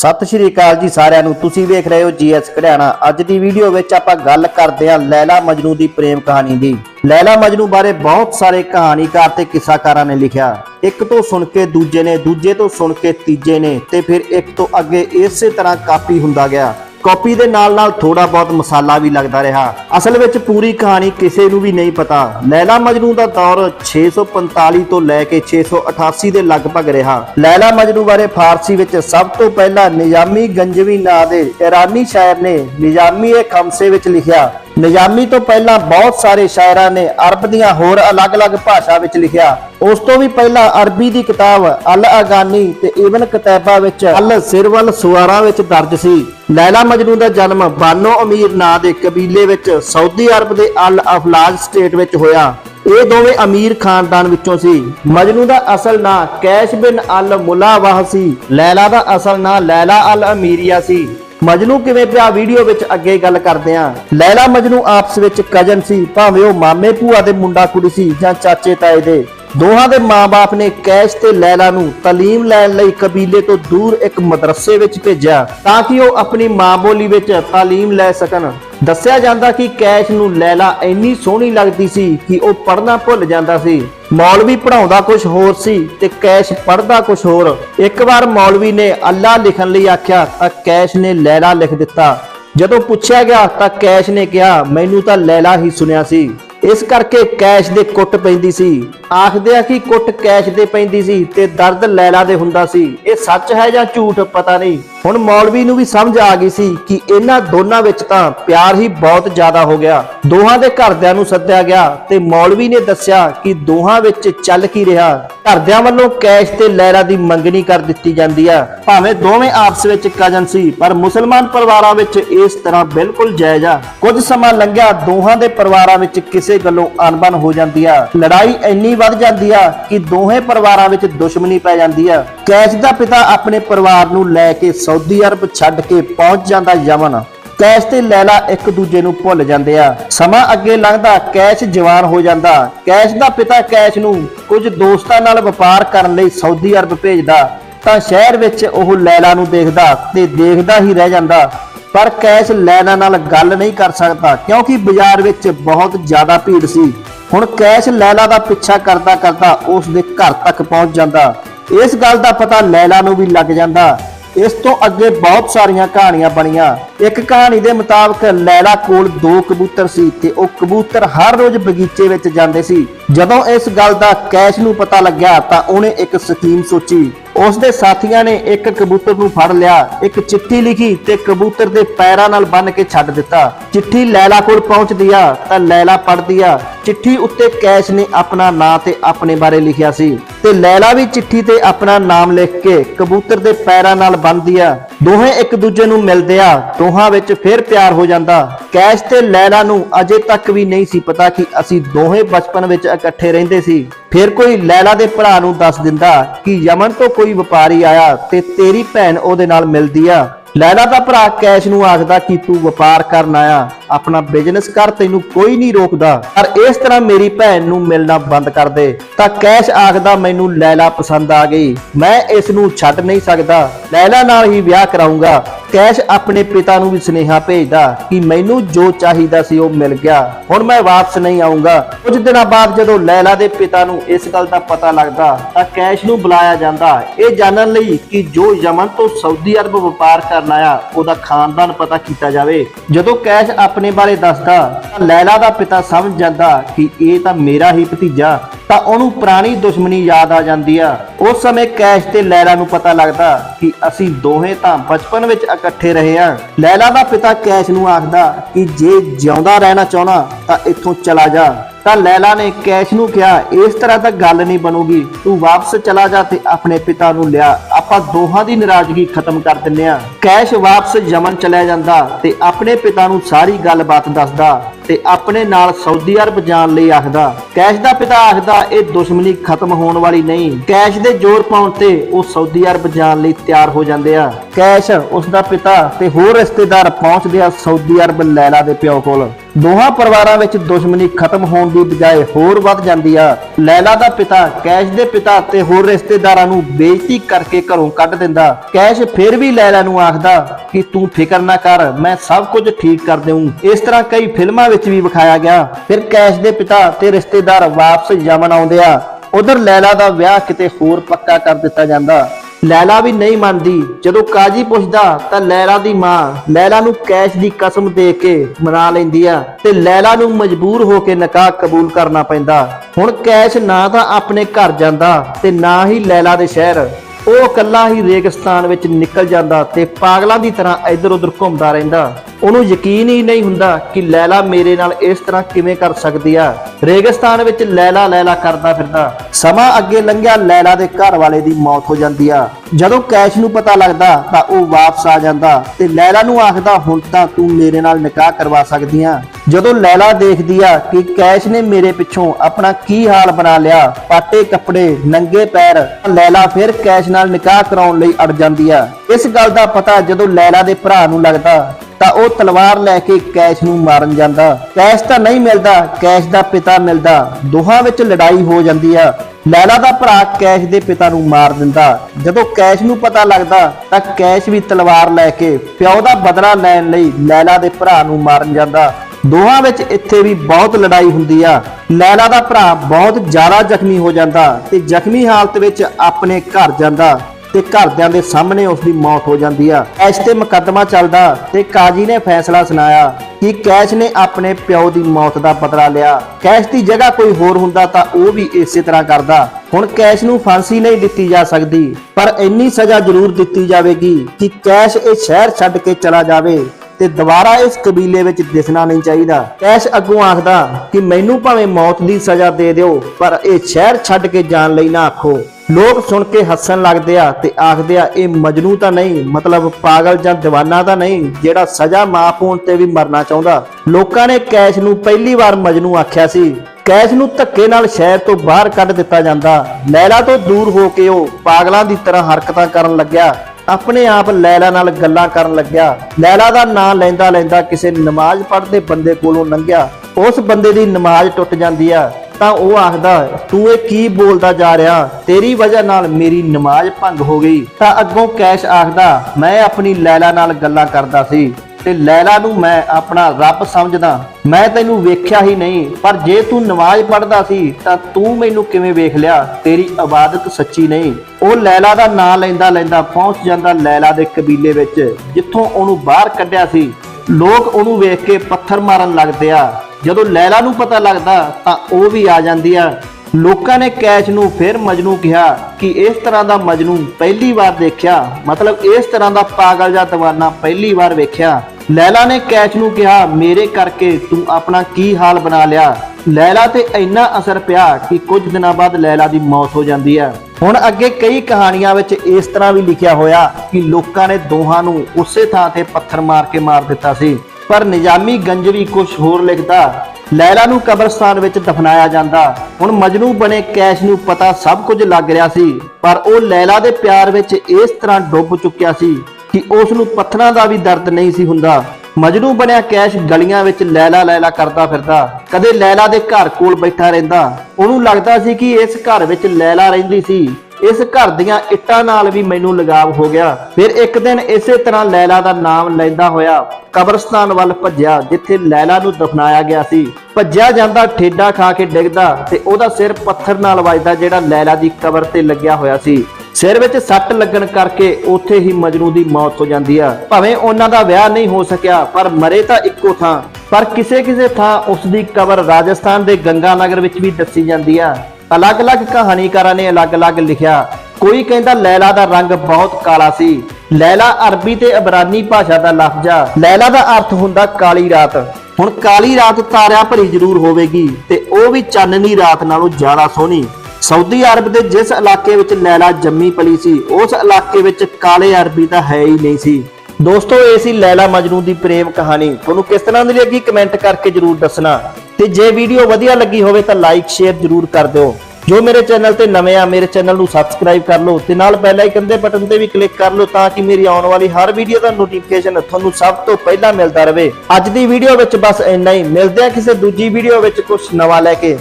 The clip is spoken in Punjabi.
ਸਤਿ ਸ਼੍ਰੀ ਅਕਾਲ ਜੀ ਸਾਰਿਆਂ ਨੂੰ। ਤੁਸੀਂ ਵੇਖ ਰਹੇ ਹੋ ਜੀਐਸ ਘੜਿਆਣਾ ਅੱਜ ਦੀ ਵੀਡੀਓ ਵਿੱਚ ਆਪਾਂ ਗੱਲ ਕਰਦੇ ਹਾਂ ਲੈਲਾ ਮਜਨੂ ਦੀ ਪ੍ਰੇਮ ਕਹਾਣੀ ਦੀ। ਲੈਲਾ ਮਜਨੂ ਬਾਰੇ ਬਹੁਤ ਸਾਰੇ ਕਹਾਣੀਕਾਰ ਤੇ ਕਿੱਸਾਕਾਰਾਂ ਨੇ ਲਿਖਿਆ। ਇੱਕ ਤੋਂ ਸੁਣ ਕੇ ਦੂਜੇ ਨੇ, ਦੂਜੇ ਤੋਂ ਸੁਣ ਕੇ ਤੀਜੇ ਨੇ ਤੇ ਫਿਰ ਇੱਕ ਤੋਂ ਅੱਗੇ ਇਸੇ ਤਰ੍ਹਾਂ ਕਾਪੀ ਹੁੰਦਾ ਗਿਆ। ਕਾਪੀ ਦੇ ਨਾਲ ਨਾਲ ਥੋੜਾ ਬਹੁਤ ਮਸਾਲਾ ਵੀ ਲੱਗਦਾ ਰਿਹਾ। ਅਸਲ ਵਿੱਚ ਪੂਰੀ ਕਹਾਣੀ ਕਿਸੇ ਨੂੰ ਵੀ ਨਹੀਂ ਪਤਾ। ਲੈਲਾ ਮਜਨੂ ਦਾ ਦੌਰ 645 ਤੋਂ ਲੈ ਕੇ 688 ਦੇ ਲਗਭਗ ਰਿਹਾ। ਲੈਲਾ ਮਜਨੂ ਬਾਰੇ ਫਾਰਸੀ ਵਿੱਚ ਸਭ ਤੋਂ ਪਹਿਲਾਂ ਨਿਜ਼ਾਮੀ ਗੰਜਵੀ ਨਾਂ ਦੇ ਇਰਾਨੀ ਸ਼ਾਇਰ ਨੇ ਨਿਜ਼ਾਮੀ ਏ ਖਮਸੇ ਵਿੱਚ ਲਿਖਿਆ ਨਿਜ਼ਾਮੀ ਤੋਂ ਪਹਿਲਾਂ ਬਹੁਤ ਸਾਰੇ ਸ਼ਾਇਰਾਂ ਨੇ ਅਰਬ ਦੀਆਂ ਹੋਰ ਅਲੱਗ-ਅਲੱਗ ਭਾਸ਼ਾ ਵਿੱਚ ਲਿਖਿਆ। ਉਸ ਤੋਂ ਵੀ ਪਹਿਲਾਂ ਅਰਬੀ ਦੀ ਕਿਤਾਬ ਅਲ ਅਗਾਨੀ ਤੇ ਇਬਨ ਕਤੈਬਾ ਵਿੱਚ ਅਲ ਸਿਰਵਲ ਸੁਆਰਾ ਵਿੱਚ ਦਰਜ ਸੀ। ਲੈਲਾ ਮਜਨੂ ਦਾ ਜਨਮ ਬਾਨੋ ਅਮੀਰ ਨਾਂ ਦੇ ਕਬੀਲੇ ਵਿੱਚ ਸਾਊਦੀ ਅਰਬ ਦੇ ਅਲ ਅਫਲਾਜ ਸਟੇਟ ਵਿੱਚ ਹੋਇਆ। ਇਹ ਦੋਵੇਂ ਅਮੀਰ ਖਾਨਦਾਨ ਵਿੱਚੋਂ ਸੀ। ਮਜਨੂ ਦਾ ਅਸਲ ਨਾਂ ਕੈਸ਼ ਬਿਨ ਅਲ ਮੁਲਾਵਾਹ ਸੀ। ਲੈਲਾ ਦਾ ਅਸਲ ਨਾਂ ਲੈਲਾ ਅਲ ਅਮੀਰੀਆ ਸੀ। ਮਜਨੂ ਕਿਵੇਂ ਪਿਆ ਵੀਡੀਓ ਵਿੱਚ ਅੱਗੇ ਗੱਲ ਕਰਦੇ ਆਂ ਲੈਲਾ ਮਜਨੂ ਆਪਸ ਵਿੱਚ ਕਜ਼ਨ ਸੀ, ਭਾਵੇਂ ਉਹ ਮਾਮੇ ਭੂਆ ਦੇ ਮੁੰਡਾ ਕੁੜੀ ਸੀ ਜਾਂ ਚਾਚੇ ਤਾਏ ਦੇ। ਦੋਹਾਂ ਦੇ ਮਾਪੇ ਨੇ ਕੈਸ਼ ਤੇ ਲੈਲਾ ਨੂੰ ਤਾਲੀਮ ਲੈਣ ਲਈ ਕਬੀਲੇ ਤੋਂ ਦੂਰ ਇੱਕ ਮਦਰਸੇ ਵਿੱਚ ਭੇਜਿਆ ਤਾਂ ਕਿ ਉਹ ਆਪਣੀ ਮਾਂ ਬੋਲੀ ਵਿੱਚ ਤਾਲੀਮ ਲੈ ਸਕਣ। ਦੱਸਿਆ ਜਾਂਦਾ ਕਿ ਕੈਸ਼ ਨੂੰ ਲੈਲਾ ਇੰਨੀ ਸੋਹਣੀ ਲੱਗਦੀ ਸੀ ਕਿ ਉਹ ਪੜ੍ਹਨਾ ਭੁੱਲ ਜਾਂਦਾ ਸੀ। ਮੌਲਵੀ ਪੜਾਉਂਦਾ ਕੁਝ ਹੋਰ ਸੀ ਤੇ ਕੈਸ਼ ਪੜ੍ਹਦਾ ਕੁਝ ਹੋਰ। ਇੱਕ ਵਾਰ ਮੌਲਵੀ ਨੇ ਅੱਲਾ ਲਿਖਣ ਲਈ ਆਖਿਆ ਤਾਂ ਕੈਸ਼ ਨੇ ਲੈਲਾ ਲਿਖ ਦਿੱਤਾ। ਜਦੋਂ ਪੁੱਛਿਆ ਗਿਆ ਤਾਂ ਕੈਸ਼ ਨੇ ਕਿਹਾ, ਮੈਨੂੰ ਤਾਂ ਲੈਲਾ ਹੀ ਸੁਣਿਆ ਸੀ। ਇਸ ਕਰਕੇ ਕੈਸ਼ ਦੇ ਕੁੱਟ ਪੈਂਦੀ ਸੀ। ਆਖਦੇ ਆ ਕਿ ਕੁੱਟ ਕੈਸ਼ ਦੇ ਪੈਂਦੀ ਸੀ ਤੇ ਦਰਦ ਲੈਲਾ ਦੇ ਹੁੰਦਾ ਸੀ। ਇਹ ਸੱਚ ਹੈ ਜਾਂ ਝੂਠ ਪਤਾ ਨਹੀਂ। ਹੁਣ ਮੌਲਵੀ ਨੂੰ ਵੀ ਸਮਝ ਆ ਗਈ ਸੀ ਕਿ ਇਹਨਾਂ ਦੋਨਾਂ ਵਿੱਚ ਤਾਂ ਪਿਆਰ ਹੀ ਬਹੁਤ ਜ਼ਿਆਦਾ ਹੋ ਗਿਆ। ਦੋਹਾਂ ਦੇ ਘਰਦਿਆਂ ਨੂੰ ਸੱਦਿਆ ਗਿਆ ਤੇ ਮੌਲਵੀ ਨੇ ਦੱਸਿਆ ਕਿ ਦੋਹਾਂ ਵਿੱਚ ਚੱਲ ਕੀ ਰਿਹਾ। ਘਰਦਿਆਂ ਵੱਲੋਂ ਕੈਸ਼ ਤੇ ਲੈਲਾ ਦੀ ਮੰਗਣੀ ਕਰ ਦਿੱਤੀ ਜਾਂਦੀ ਆ। ਭਾਵੇਂ ਦੋਵੇਂ ਆਪਸ ਵਿੱਚ ਕਜ਼ਨ ਸੀ, ਪਰ ਮੁਸਲਮਾਨ ਪਰਿਵਾਰਾਂ ਵਿੱਚ ਇਸ ਤਰ੍ਹਾਂ ਬਿਲਕੁਲ ਜਾਇਜ਼ ਆ। ਕੁਝ ਸਮਾਂ ਲੰਘਿਆ, ਦੋਹਾਂ ਦੇ ਪਰਿਵਾਰਾਂ ਵਿੱਚ ਕਿਸੇ ਗੱਲੋਂ ਅਣਬਣ ਹੋ ਜਾਂਦੀ ਆ। ਲੜਾਈ ਇੰਨੀ ਵੱਧ ਜਾਂਦੀ ਆ ਕਿ ਦੋਹੇ ਪਰਿਵਾਰਾਂ ਵਿੱਚ ਦੁਸ਼ਮਣੀ ਪੈ ਜਾਂਦੀ ਆ। ਕੈਸ਼ ਦਾ ਪਿਤਾ ਆਪਣੇ ਪਰਿਵਾਰ ਨੂੰ ਲੈ ਕੇ ਸਾਊਦੀ ਅਰਬ ਛੱਡ ਕੇ ਪਹੁੰਚ ਜਾਂਦਾ ਯਮਨ। ਕੈਸ਼ ਤੇ ਲੈਲਾ ਇੱਕ ਦੂਜੇ ਨੂੰ ਭੁੱਲ ਜਾਂਦੇ ਆ। ਸਮਾਂ ਅੱਗੇ ਲੰਘਦਾ, ਕੈਸ਼ ਜਵਾਨ ਹੋ ਜਾਂਦਾ। ਕੈਸ਼ ਦਾ ਪਿਤਾ ਕੈਸ਼ ਨੂੰ ਕੁਝ ਦੋਸਤਾਂ ਨਾਲ ਵਪਾਰ ਕਰਨ ਲਈ ਸਾਊਦੀ ਅਰਬ ਭੇਜਦਾ, ਤਾਂ ਸ਼ਹਿਰ ਵਿੱਚ ਉਹ ਲੈਲਾ ਨੂੰ ਦੇਖਦਾ ਤੇ ਦੇਖਦਾ ਹੀ ਰਹਿ ਜਾਂਦਾ। ਪਰ ਕੈਸ਼ ਲੈਲਾ ਨਾਲ ਗੱਲ ਨਹੀਂ ਕਰ ਸਕਦਾ, ਕਿਉਂਕਿ ਬਾਜ਼ਾਰ ਵਿੱਚ ਬਹੁਤ ਜ਼ਿਆਦਾ ਭੀੜ ਸੀ। ਹੁਣ ਕੈਸ਼ ਲੈਲਾ ਦਾ ਪਿੱਛਾ ਕਰਦਾ ਕਰਦਾ ਉਸ ਦੇ ਘਰ ਤੱਕ ਪਹੁੰਚ ਜਾਂਦਾ। ਇਸ ਗੱਲ ਦਾ ਪਤਾ ਲੈਲਾ ਨੂੰ ਵੀ ਲੱਗ ਜਾਂਦਾ। ਇਸ ਤੋਂ ਅੱਗੇ ਬਹੁਤ ਸਾਰੀਆਂ ਕਹਾਣੀਆਂ ਬਣੀਆਂ। ਇੱਕ ਕਹਾਣੀ ਦੇ ਮੁਤਾਬਕ ਲੈਲਾ ਕੋਲ ਦੋ ਕਬੂਤਰ ਸੀ ਤੇ ਉਹ ਕਬੂਤਰ ਹਰ ਰੋਜ਼ ਬਗੀਚੇ ਵਿੱਚ ਜਾਂਦੇ ਸੀ। ਜਦੋਂ ਇਸ ਗੱਲ ਦਾ ਕੈਸ਼ ਨੂੰ ਪਤਾ ਲੱਗਿਆ ਤਾਂ ਉਹਨੇ ਇੱਕ ਸਕੀਮ ਸੋਚੀ। ਉਸ ਦੇ ਸਾਥੀਆਂ ਨੇ ਇੱਕ ਕਬੂਤਰ ਨੂੰ ਫੜ ਲਿਆ, ਇੱਕ ਚਿੱਠੀ ਲਿਖੀ ਤੇ ਕਬੂਤਰ ਦੇ ਪੈਰਾਂ ਨਾਲ ਬੰਨ੍ਹ ਕੇ ਛੱਡ ਦਿੱਤਾ। ਚਿੱਠੀ ਲੈਲਾ ਕੋਲ ਪਹੁੰਚਦੀ ਆ, ਤਾਂ ਲੈਲਾ ਪੜ੍ਹਦੀ ਆ। ਚਿੱਠੀ ਉੱਤੇ ਕੈਸ਼ ਨੇ ਆਪਣਾ ਨਾਂ ਤੇ ਆਪਣੇ ਬਾਰੇ ਲਿਖਿਆ ਸੀ। ਤੇ ਲੈਲਾ ਵੀ ਚਿੱਠੀ ਤੇ ਆਪਣਾ ਨਾਮ ਲਿਖ ਕੇ ਕਬੂਤਰ ਦੇ ਪੈਰਾਂ ਨਾਲ ਬੰਨ੍ਹਦੀ ਆ। ਦੋਹੇ ਇੱਕ ਦੂਜੇ ਨੂੰ ਮਿਲਦੇ ਆ, ਦੋਹਾਂ ਵਿੱਚ ਫਿਰ ਪਿਆਰ ਹੋ ਜਾਂਦਾ। ਕੈਸ਼ ਤੇ ਲੈਲਾ ਨੂੰ ਅਜੇ ਤੱਕ ਵੀ ਨਹੀਂ ਸੀ ਪਤਾ ਕਿ ਅਸੀਂ ਦੋਹੇ ਬਚਪਨ ਵਿੱਚ ਇਕੱਠੇ ਰਹਿੰਦੇ ਸੀ। ਫਿਰ ਕੋਈ ਲੈਲਾ ਦੇ ਭਰਾ ਨੂੰ ਦੱਸ ਦਿੰਦਾ ਕਿ ਯਮਨ ਤੋਂ ਕੋਈ ਵਪਾਰੀ ਆਇਆ ਤੇ ਤੇਰੀ ਭੈਣ ਉਹਦੇ ਨਾਲ ਮਿਲਦੀ ਆ। ਲੈਲਾ ਦਾ ਭਰਾ, ਕੈਸ਼ ਨੂੰ ਆਖਦਾ ਕਿ ਤੂੰ ਵਪਾਰ ਕਰਨ ਆਇਆ। ਆਪਣਾ ਬਿਜ਼ਨਸ ਕਰ, ਤੈਨੂੰ ਕੋਈ ਨਹੀਂ ਰੋਕਦਾ। ਪਰ ਇਸ ਤਰ੍ਹਾਂ ਮੇਰੀ ਭੈਣ ਨੂੰ ਮਿਲਣਾ ਬੰਦ ਕਰ ਦੇ। ਤਾਂ ਕੈਸ਼ ਆਖਦਾ, ਮੈਨੂੰ ਲੈਲਾ ਪਸੰਦ ਆ ਗਈ। ਮੈਂ ਇਸ ਨੂੰ ਛੱਡ ਨਹੀਂ ਸਕਦਾ। ਲੈਲਾ ਨਾਲ ਹੀ ਵਿਆਹ ਕਰਾਉਂਗਾ। ਕੈਸ਼ ਆਪਣੇ ਪਿਤਾ ਨੂੰ ਵੀ ਸੁਨੇਹਾ ਭੇਜਦਾ ਕਿ ਮੈਨੂੰ ਜੋ ਚਾਹੀਦਾ ਸੀ ਉਹ ਮਿਲ ਗਿਆ। ਹੁਣ ਮੈਂ ਵਾਪਸ ਨਹੀਂ ਆਉਂਗਾ ਕੁਝ ਦਿਨਾਂ ਬਾਅਦ ਜਦੋਂ ਲੈਲਾ ਦੇ ਪਿਤਾ ਨੂੰ ਇਸ ਗੱਲ ਦਾ ਪਤਾ ਲੱਗਦਾ, ਤਾਂ ਕੈਸ਼ ਨੂੰ ਬੁਲਾਇਆ ਜਾਂਦਾ। ਇਹ ਜਾਣਨ ਲਈ ਕਿ ਜੋ ਯਮਨ ਤੋਂ ਸਾਊਦੀ ਅਰਬ ਵਪਾਰ ਕਰਨ ਆਇਆ ਉਹਦਾ ਖਾਨਦਾਨ ਪਤਾ ਕੀਤਾ ਜਾਵੇ। ਜਦੋਂ ਕੈਸ਼ ਆਪਣੇ ਬਾਰੇ ਦੱਸਦਾ, ਤਾਂ ਲੈਲਾ ਦਾ ਪਿਤਾ ਸਮਝ ਜਾਂਦਾ ਕਿ ਇਹ ਤਾਂ ਮੇਰਾ ਹੀ ਭਤੀਜਾ, ਤਾਂ ਉਹਨੂੰ ਪੁਰਾਣੀ ਦੁਸ਼ਮਣੀ ਯਾਦ ਆ ਜਾਂਦੀ ਆ। ਉਸ ਸਮੇਂ ਕੈਸ਼ ਤੇ ਲੈਲਾ ਨੂੰ ਪਤਾ ਲੱਗਦਾ ਕਿ ਅਸੀਂ ਦੋਹੇ ਤਾਂ ਬਚਪਨ ਵਿੱਚ ਇਕੱਠੇ ਰਹੇ ਆ। ਲੈਲਾ ਦਾ ਪਿਤਾ ਕੈਸ਼ ਨੂੰ ਆਖਦਾ ਕਿ ਜੇ ਜਿਉਂਦਾ ਰਹਿਣਾ ਚਾਹਣਾ ਤਾਂ ਇੱਥੋਂ ਚਲਾ ਜਾ। ਤਾਂ ਲੈਲਾ ਨੇ ਕੈਸ਼ ਨੂੰ ਕਿਹਾ, ਇਸ ਤਰ੍ਹਾਂ ਤਾਂ ਗੱਲ ਨਹੀਂ ਬਣੂਗੀ। ਤੂੰ ਵਾਪਸ ਚਲਾ ਜਾ ਤੇ ਆਪਣੇ ਪਿਤਾ ਨੂੰ ਲਿਆ। ਆਪਾਂ ਦੋਹਾਂ ਦੀ ਨਾਰਾਜ਼ਗੀ ਖਤਮ ਕਰ ਦਿੰਨੇ ਆ ਕੈਸ਼ ਵਾਪਸ ਯਮਨ ਚਲਿਆ ਜਾਂਦਾ ਤੇ ਆਪਣੇ ਪਿਤਾ ਨੂੰ ਸਾਰੀ ਗੱਲਬਾਤ ਦੱਸਦਾ। ਤੇ ਆਪਣੇ ਨਾਲ ਸਾਊਦੀ ਅਰਬ ਜਾਣ ਲਈ ਆਖਦਾ। ਕੈਸ਼ ਦਾ ਪਿਤਾ ਆਖਦਾ, ਇਹ ਦੁਸ਼ਮਣੀ ਖਤਮ ਹੋਣ ਵਾਲੀ ਨਹੀਂ। ਕੈਸ਼ ਦੇ ਜ਼ੋਰ ਪਾਉਣ ਤੇ ਉਹ ਸਾਊਦੀ ਅਰਬ ਜਾਣ ਲਈ ਤਿਆਰ ਹੋ ਜਾਂਦੇ ਆ। ਕੈਸ਼ ਉਸ ਦਾ ਪਿਤਾ ਤੇ ਹੋਰ ਰਿਸ਼ਤੇਦਾਰ ਪਹੁੰਚਦੇ ਆ ਸਾਊਦੀ ਅਰਬ ਲੈਲਾ ਦੇ ਪਿਓ ਕੋਲ। ਦੋਹਾਂ ਪਰਿਵਾਰਾਂ ਵਿੱਚ ਦੁਸ਼ਮਣੀ ਖਤਮ ਹੋਣ ਦੀ ਬਜਾਏ ਹੋਰ ਵੱਧ ਜਾਂਦੀ ਆ। ਲੈਲਾ ਦਾ ਪਿਤਾ, ਕੈਸ਼ ਦੇ ਪਿਤਾ ਤੇ ਹੋਰ ਰਿਸ਼ਤੇਦਾਰਾਂ ਨੂੰ ਬੇਇੱਜ਼ਤੀ ਕਰਕੇ ਘਰੋਂ ਕੱਢ ਦਿੰਦਾ। ਕੈਸ਼ ਫਿਰ ਵੀ ਲੈਲਾ ਨੂੰ ਆਖਦਾ ਕਿ ਤੂੰ ਫਿਕਰ ਨਾ ਕਰ, ਮੈਂ ਸਭ ਕੁਝ ਠੀਕ ਕਰ ਦੇਵਾਂ ਇਸ ਤਰ੍ਹਾਂ ਕਈ ਫਿਲਮਾਂ ਵਿੱਚ ਵੀ ਵਿਖਾਇਆ ਗਿਆ। ਫਿਰ ਕੈਸ਼ ਦੇ ਪਿਤਾ ਤੇ ਰਿਸ਼ਤੇਦਾਰ ਵਾਪਸ ਯਮਨ ਆਉਂਦੇ ਆ। ਉਧਰ ਲੈਲਾ ਦਾ ਵਿਆਹ ਕਿਤੇ ਹੋਰ ਪੱਕਾ ਕਰ ਦਿੱਤਾ ਜਾਂਦਾ। ਲੈਲਾ ਵੀ ਨਹੀਂ ਮੰਨਦੀ। ਜਦੋਂ ਕਾਜੀ ਪੁੱਛਦਾ, ਤਾਂ ਲੈਲਾ ਦੀ ਮਾਂ ਲੈਲਾ ਨੂੰ ਕੈਸ਼ ਦੀ ਕਸਮ ਦੇ ਕੇ ਮਨਾ ਲੈਂਦੀ ਆ ਤੇ ਲੈਲਾ ਨੂੰ ਮਜਬੂਰ ਹੋ ਕੇ ਨਿਕਾਹ ਕਬੂਲ ਕਰਨਾ ਪੈਂਦਾ। ਹੁਣ ਕੈਸ਼ ਨਾ ਤਾਂ ਆਪਣੇ ਘਰ ਜਾਂਦਾ ਤੇ ਨਾ ਹੀ ਲੈਲਾ ਦੇ ਸ਼ਹਿਰ। ਉਹ ਇਕੱਲਾ ਹੀ ਰੇਗਿਸਤਾਨ ਵਿੱਚ ਨਿਕਲ ਜਾਂਦਾ ਤੇ ਪਾਗਲਾਂ ਦੀ ਤਰ੍ਹਾਂ ਇੱਧਰ ਉੱਧਰ ਘੁੰਮਦਾ ਰਹਿੰਦਾ। ਉਹਨੂੰ ਯਕੀਨ ਹੀ ਨਹੀਂ ਹੁੰਦਾ ਕਿ ਲੈਲਾ ਮੇਰੇ ਨਾਲ ਇਸ ਤਰ੍ਹਾਂ ਕਿਵੇਂ ਕਰ ਸਕਦੀ ਆ। ਰੇਗਿਸਤਾਨ ਵਿੱਚ ਲੈਲਾ ਲੈਲਾ ਕਰਦਾ ਫਿਰਦਾ। ਸਮਾਂ ਅੱਗੇ ਲੰਘਿਆ, ਲੈਲਾ ਦੇ ਘਰ ਵਾਲੇ ਦੀ ਮੌਤ ਹੋ ਜਾਂਦੀ ਆ। ਜਦੋਂ ਕੈਸ਼ ਨੂੰ ਪਤਾ ਲੱਗਦਾ ਤਾਂ ਉਹ ਵਾਪਸ ਆ ਜਾਂਦਾ ਤੇ ਲੈਲਾ ਨੂੰ ਆਖਦਾ, ਹੁਣ ਤਾਂ ਤੂੰ ਮੇਰੇ ਨਾਲ ਨਿਕਾਹ ਕਰਵਾ ਸਕਦੀ ਆ। ਜਦੋਂ ਲੈਲਾ ਦੇਖਦੀ ਆ ਕਿ ਕੈਸ਼ ਨੇ ਮੇਰੇ ਪਿੱਛੋਂ ਆਪਣਾ ਕੀ ਹਾਲ ਬਣਾ ਲਿਆ, ਪਾਟੇ ਕੱਪੜੇ, ਨੰਗੇ ਪੈਰ ਲੈਲਾ ਫਿਰ ਕੈਸ਼ ਨਾਲ ਨਿਕਾਹ ਕਰਾਉਣ ਲਈ ਅੜ ਜਾਂਦੀ ਆ। ਇਸ ਗੱਲ ਦਾ ਪਤਾ ਜਦੋਂ ਲੈਲਾ ਦੇ ਭਰਾ ਨੂੰ ਲੱਗਦਾ, ਤਾਂ ਉਹ ਤਲਵਾਰ ਲੈ ਕੇ ਕੈਸ਼ ਨੂੰ ਮਾਰਨ ਜਾਂਦਾ। ਕੈਸ਼ ਤਾਂ ਨਹੀਂ ਮਿਲਦਾ, ਕੈਸ਼ ਦਾ ਪਿਤਾ ਮਿਲਦਾ। ਦੋਹਾਂ ਵਿੱਚ ਲੜਾਈ ਹੋ ਜਾਂਦੀ ਆ। ਲੈਲਾ ਦਾ ਭਰਾ ਕੈਸ਼ ਦੇ ਪਿਤਾ ਨੂੰ ਮਾਰ ਦਿੰਦਾ। ਜਦੋਂ ਕੈਸ਼ ਨੂੰ ਪਤਾ ਲੱਗਦਾ, ਤਾਂ ਕੈਸ਼ ਵੀ ਤਲਵਾਰ ਲੈ ਕੇ ਪਿਓ ਦਾ ਬਦਲਾ ਲੈਣ ਲਈ ਲੈਲਾ ਦੇ ਭਰਾ ਨੂੰ ਮਾਰਨ ਜਾਂਦਾ। ਦੋਹਾਂ ਵਿੱਚ ਇੱਥੇ ਵੀ ਬਹੁਤ ਲੜਾਈ ਹੁੰਦੀ ਆ। ਲੈਲਾ ਦਾ ਭਰਾ ਬਹੁਤ ਜ਼ਿਆਦਾ ਜ਼ਖਮੀ ਹੋ ਜਾਂਦਾ ਤੇ ਜ਼ਖਮੀ ਹਾਲਤ ਵਿੱਚ ਆਪਣੇ ਘਰ ਜਾਂਦਾ ਤੇ ਘਰਦਿਆਂ ਦੇ ਸਾਹਮਣੇ ਉਸ ਦੀ ਮੌਤ ਹੋ ਜਾਂਦੀ ਆ। ਇਸ ਤੇ ਮੁਕੱਦਮਾ ਚੱਲਦਾ ਤੇ ਕਾਜੀ ਨੇ ਫੈਸਲਾ ਸੁਣਾਇਆ ਕਿ ਕੈਸ਼ ਨੇ ਆਪਣੇ ਪਿਓ ਦੀ ਮੌਤ ਦਾ ਬਦਲਾ ਲਿਆ। ਕੈਸ਼ ਦੀ ਜਗ੍ਹਾ ਕੋਈ ਹੋਰ ਹੁੰਦਾ ਤਾਂ ਉਹ ਵੀ ਇਸੇ ਤਰ੍ਹਾਂ ਕਰਦਾ। ਹੁਣ ਕੈਸ਼ ਨੂੰ ਫਾਂਸੀ ਨਹੀਂ ਦਿੱਤੀ ਜਾ ਸਕਦੀ, ਪਰ ਇੰਨੀ ਸਜ਼ਾ ਜ਼ਰੂਰ ਦਿੱਤੀ ਜਾਵੇਗੀ ਕਿ ਕੈਸ਼ ਇਹ ਸ਼ਹਿਰ ਛੱਡ ਕੇ ਚਲਾ ਜਾਵੇ। ਤੇ ਦੁਬਾਰਾ ਇਸ ਕਬੀਲੇ ਵਿੱਚ ਦਿਸਣਾ ਨਹੀਂ ਚਾਹੀਦਾ। ਕੈਸ਼ ਅੱਗੋਂ ਆਖਦਾ ਕਿ ਮੈਨੂੰ ਭਾਵੇਂ ਮੌਤ ਦੀ ਸਜ਼ਾ ਦੇ ਦਿਓ, ਪਰ ਇਹ ਸ਼ਹਿਰ ਛੱਡ ਕੇ ਜਾਣ ਲਈ ਨਾ ਆਖੋ। ਲੋਕ ਸੁਣ ਕੇ ਹੱਸਣ ਲੱਗਦੇ ਆ ਤੇ ਆਖਦੇ ਆ, ਇਹ ਮਜਨੂ ਤਾਂ ਨਹੀਂ, ਮਤਲਬ ਪਾਗਲ ਜਾਂ دیਵਾਨਾ ਤਾਂ ਨਹੀਂ, ਜਿਹੜਾ ਸਜ਼ਾ ਮਾਫ ਹੋਣ ਤੇ ਵੀ ਮਰਨਾ ਚਾਹੁੰਦਾ। ਲੋਕਾਂ ਨੇ ਕੈਸ਼ ਨੂੰ ਪਹਿਲੀ ਵਾਰ ਮਜਨੂ ਆਖਿਆ ਸੀ। ਕੈਸ਼ ਨੂੰ ਧੱਕੇ ਨਾਲ ਸ਼ਹਿਰ ਤੋਂ ਬਾਹਰ ਕੱਢ ਦਿੱਤਾ ਜਾਂਦਾ। ਲੈਲਾ ਤੋਂ ਦੂਰ ਹੋ ਕੇ ਉਹ ਪਾਗਲਾਂ ਦੀ ਤਰ੍ਹਾਂ ਹਰਕਤਾਂ ਕਰਨ ਲੱਗਿਆ। ਆਪਣੇ ਆਪ ਲੈਲਾ ਨਾਲ ਗੱਲਾਂ ਕਰਨ ਲੱਗਿਆ। ਲੈਲਾ ਦਾ ਨਾਂ ਲੈਂਦਾ ਲੈਂਦਾ ਕਿਸੇ ਨਮਾਜ਼ ਪੜ੍ਹਦੇ ਬੰਦੇ ਕੋਲੋਂ ਲੰਘਿਆ ਉਸ ਬੰਦੇ ਦੀ ਨਮਾਜ਼ ਟੁੱਟ ਜਾਂਦੀ ਆ। ਤਾਂ ਉਹ ਆਖਦਾ, ਤੂੰ ਇਹ ਕੀ ਬੋਲਦਾ ਜਾ ਰਿਹਾ? ਤੇਰੀ ਵਜ੍ਹਾ ਨਾਲ ਮੇਰੀ ਨਮਾਜ਼ ਭੰਗ ਹੋ ਗਈ। ਤਾਂ ਅੱਗੋਂ ਕੈਸ਼ ਆਖਦਾ, ਮੈਂ ਆਪਣੀ ਲੈਲਾ ਨਾਲ ਗੱਲਾਂ ਕਰਦਾ ਸੀ। ਤੇ ਲੈਲਾ ਨੂੰ ਮੈਂ ਆਪਣਾ ਰੱਬ ਸਮਝਦਾ, ਮੈਂ ਤੈਨੂੰ ਵੇਖਿਆ ਹੀ ਨਹੀਂ, ਪਰ ਜੇ ਤੂੰ ਨਮਾਜ਼ ਪੜ੍ਹਦਾ ਸੀ, ਤਾਂ ਤੂੰ ਮੈਨੂੰ ਕਿਵੇਂ ਵੇਖ ਲਿਆ? ਤੇਰੀ ਇਬਾਦਤ ਸੱਚੀ ਨਹੀਂ। ਉਹ ਲੈਲਾ ਦਾ ਨਾਂ ਲੈਂਦਾ ਲੈਂਦਾ ਪਹੁੰਚ ਜਾਂਦਾ ਲੈਲਾ ਦੇ ਕਬੀਲੇ ਵਿੱਚ, ਜਿੱਥੋਂ ਉਹਨੂੰ ਬਾਹਰ ਕੱਢਿਆ ਸੀ। ਲੋਕ ਉਹਨੂੰ ਵੇਖ ਕੇ ਪੱਥਰ ਮਾਰਨ ਲੱਗਦੇ ਆ। ਜਦੋਂ ਲੈਲਾ ਨੂੰ ਪਤਾ ਲੱਗਦਾ, ਤਾਂ ਉਹ ਵੀ ਆ ਜਾਂਦੀ ਆ। ਲੋਕਾਂ ਨੇ ਕੈਸ਼ ਨੂੰ ਫਿਰ ਮਜਨੂ ਕਿਹਾ ਕਿ ਇਸ ਤਰ੍ਹਾਂ ਦਾ ਮਜਨੂ ਪਹਿਲੀ ਵਾਰ ਦੇਖਿਆ, ਮਤਲਬ ਇਸ ਤਰ੍ਹਾਂ ਦਾ ਪਾਗਲ ਜਾਂ دیਵਾਨਾ ਪਹਿਲੀ ਵਾਰ ਵੇਖਿਆ। ਲੈਲਾ ਨੇ ਕੈਸ਼ ਨੂੰ ਕਿਹਾ, ਮੇਰੇ ਕਰਕੇ ਤੂੰ ਆਪਣਾ ਕੀ ਹਾਲ ਬਣਾ ਲਿਆ? ਲੈਲਾ ਤੇ ਇੰਨਾ ਅਸਰ ਪਿਆ ਕਿ ਕੁਝ ਦਿਨਾਂ ਬਾਅਦ ਲੈਲਾ ਦੀ ਮੌਤ ਹੋ ਜਾਂਦੀ ਹੈ। ਹੁਣ ਅੱਗੇ ਕਈ ਕਹਾਣੀਆਂ ਵਿੱਚ ਇਸ ਤਰ੍ਹਾਂ ਵੀ ਲਿਖਿਆ ਹੋਇਆ ਕਿ ਲੋਕਾਂ ਨੇ ਦੋਹਾਂ ਨੂੰ ਉਸੇ ਥਾਂ ਤੇ ਪੱਥਰ ਮਾਰ ਕੇ ਮਾਰ ਦਿੱਤਾ ਸੀ। ਪਰ ਨਿਜ਼ਾਮੀ ਗੰਜਰੀ ਕੁਝ ਹੋਰ ਲਿਖਦਾ, ਲੈਲਾ ਨੂੰ ਕਬਰਸਤਾਨ ਵਿੱਚ ਦਫਨਾਇਆ ਜਾਂਦਾ। ਹੁਣ ਮਜਨੂ ਬਣੇ ਕੈਸ਼ ਨੂੰ ਪਤਾ ਸਭ ਕੁਝ ਲੱਗ ਰਿਹਾ ਸੀ, ਪਰ ਉਹ ਲੈਲਾ ਦੇ ਪਿਆਰ ਵਿੱਚ ਇਸ ਤਰ੍ਹਾਂ ਡੁੱਬ ਚੁੱਕਿਆ ਸੀ। ਕਿ ਉਸ ਨੂੰ ਪੱਥਰਾਂ ਦਾ ਵੀ ਦਰਦ ਨਹੀਂ ਸੀ ਹੁੰਦਾ। ਮਜਨੂ ਬਣਿਆ ਕੈਸ਼ ਗਲੀਆਂ ਵਿੱਚ ਲੈਲਾ ਲੈਲਾ ਕਰਦਾ ਫਿਰਦਾ। ਕਦੇ ਲੈਲਾ ਦੇ ਘਰ ਕੋਲ ਬੈਠਾ ਰਹਿੰਦਾ। ਉਹਨੂੰ ਲੱਗਦਾ ਸੀ ਕਿ ਇਸ ਘਰ ਵਿੱਚ ਲੈਲਾ ਰਹਿੰਦੀ ਸੀ। ਇਸ ਘਰ ਦੀਆਂ ਇੱਟਾਂ ਨਾਲ ਵੀ ਮੈਨੂੰ ਲਗਾਵ ਹੋ ਗਿਆ। ਫਿਰ ਇੱਕ ਦਿਨ ਇਸੇ ਤਰ੍ਹਾਂ ਲੈਲਾ ਦਾ ਨਾਮ ਲੈਂਦਾ ਹੋਇਆ ਕਬਰਸਤਾਨ ਵੱਲ ਭੱਜਿਆ, ਜਿੱਥੇ ਲੈਲਾ ਨੂੰ ਦਫਨਾਇਆ ਗਿਆ ਸੀ। ਭੱਜਿਆ ਜਾਂਦਾ ਠੇਡਾ ਖਾ ਕੇ ਡਿੱਗਦਾ ਤੇ ਉਹਦਾ ਸਿਰ ਪੱਥਰ ਨਾਲ ਵੱਜਦਾ ਜਿਹੜਾ ਲੈਲਾ ਦੀ ਕਬਰ ਤੇ ਲੱਗਿਆ ਹੋਇਆ ਸੀ। ਸਿਰ ਵਿੱਚ ਸੱਟ ਲੱਗਣ ਕਰਕੇ ਉੱਥੇ ਹੀ ਮਜਨੂ ਦੀ ਮੌਤ ਹੋ ਜਾਂਦੀ ਆ। ਭਾਵੇਂ ਉਹਨਾਂ ਦਾ ਵਿਆਹ ਨਹੀਂ ਹੋ ਸਕਿਆ, ਪਰ ਮਰੇ ਤਾਂ ਇੱਕੋ ਥਾਂ। ਪਰ ਕਿਸੇ ਕਿਸੇ ਥਾਂ ਉਸ ਦੀ ਕਬਰ ਰਾਜਸਥਾਨ ਦੇ ਗੰਗਾ ਨਗਰ ਵਿੱਚ ਵੀ ਦੱਸੀ ਜਾਂਦੀ ਆ। ਅਲੱਗ-ਅਲੱਗ ਕਹਾਣੀਕਾਰਾਂ ਨੇ ਅਲੱਗ-ਅਲੱਗ ਲਿਖਿਆ। ਕੋਈ ਕਹਿੰਦਾ ਲੈਲਾ ਦਾ ਰੰਗ ਬਹੁਤ ਕਾਲਾ ਸੀ। ਲੈਲਾ ਅਰਬੀ ਤੇ ਅਬਰਾਨੀ ਭਾਸ਼ਾ ਦਾ ਲਫ਼ਜ਼ ਆ। ਲੈਲਾ ਦਾ ਅਰਥ ਹੁੰਦਾ ਕਾਲੀ ਰਾਤ। ਹੁਣ ਕਾਲੀ ਰਾਤ ਤਾਰਿਆਂ ਭਰੀ ਜ਼ਰੂਰ ਹੋਵੇਗੀ ਤੇ ਉਹ ਵੀ ਚਾਨਣੀ ਰਾਤ ਨਾਲੋਂ ਜ਼ਿਆਦਾ ਸੋਹਣੀ। ਸਾਊਦੀ ਅਰਬ ਦੇ ਜਿਸ ਇਲਾਕੇ ਵਿੱਚ ਲੈਲਾ ਜੰਮੀ ਪਲੀ ਸੀ, ਉਸ ਇਲਾਕੇ ਵਿੱਚ ਕਾਲੇ ਅਰਬੀ ਤਾਂ ਹੈ ਹੀ ਨਹੀਂ ਸੀ। ਦੋਸਤੋ, ਇਹ ਸੀ ਲੈਲਾ ਮਜਨੂ ਦੀ ਪ੍ਰੇਮ ਕਹਾਣੀ। ਤੁਹਾਨੂੰ ਕਿਸ ਤਰ੍ਹਾਂ ਦੀ ਲੱਗੀ ਕਮੈਂਟ ਕਰਕੇ ਜਰੂਰ ਦੱਸਣਾ। ਤੇ ਜੇ ਵੀਡੀਓ ਵਧੀਆ ਲੱਗੀ ਹੋਵੇ ਤਾਂ ਲਾਈਕ, ਸ਼ੇਅਰ ਜਰੂਰ ਕਰ ਦਿਓ। ਜੋ ਮੇਰੇ ਚੈਨਲ ਤੇ ਨਵੇਂ ਆ, ਮੇਰੇ ਚੈਨਲ ਨੂੰ ਸਬਸਕ੍ਰਾਈਬ ਕਰ ਲਓ ਤੇ ਨਾਲ ਬੈਲ ਆਈਕਨ ਦੇ ਬਟਨ ਤੇ ਵੀ ਕਲਿੱਕ ਕਰ ਲਓ ਤਾਂ ਕਿ ਮੇਰੀ ਆਉਣ ਵਾਲੀ ਹਰ ਵੀਡੀਓ ਦਾ ਨੋਟੀਫਿਕੇਸ਼ਨ ਤੁਹਾਨੂੰ ਸਭ ਤੋਂ ਪਹਿਲਾਂ ਮਿਲਦਾ ਰਹੇ। ਅੱਜ ਦੀ ਵੀਡੀਓ ਵਿੱਚ ਬਸ ਇੰਨਾ ਹੀ। ਮਿਲਦੇ ਆ ਕਿਸੇ ਦੂਜੀ ਵੀਡੀਓ ਵਿੱਚ ਕੁਝ ਨਵਾਂ ਲੈ ਕੇ।